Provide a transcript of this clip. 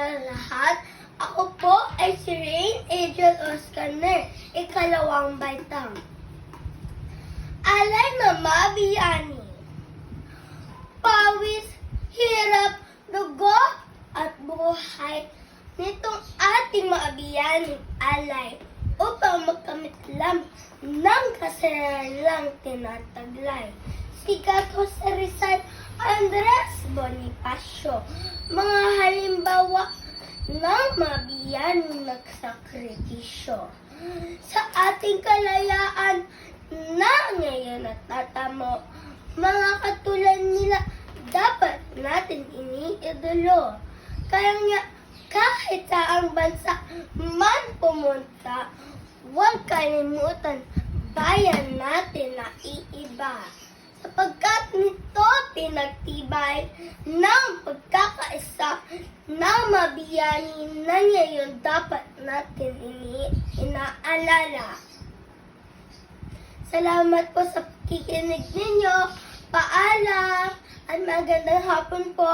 Inyo lahat. Ako po ay si Rain Angel Oscaner, ikalawang baitang. Alay na mabiyani. Pawis, hirap, dugo, at buhay nitong ating maabiyaning alay upang magkamit lang ng kasalalang tinataglay. Sikat Jose Rizal Andres Bonifacio, mga halimbawa ng mabiyaning nagsakripisyo. Sa ating kalayaan na ngayon natatamo, mga katulad nila dapat natin iniidolo. Kaya nga, kahit sa ang bansa man pumunta, huwag kalimutan bayan natin na iiba. Sapagkat nito pinagtibay ng pagkakaisa ng mabiyani na dapat natin ini inaalala. Salamat po sa kikinig ninyo. Paalam at magandang hapon po.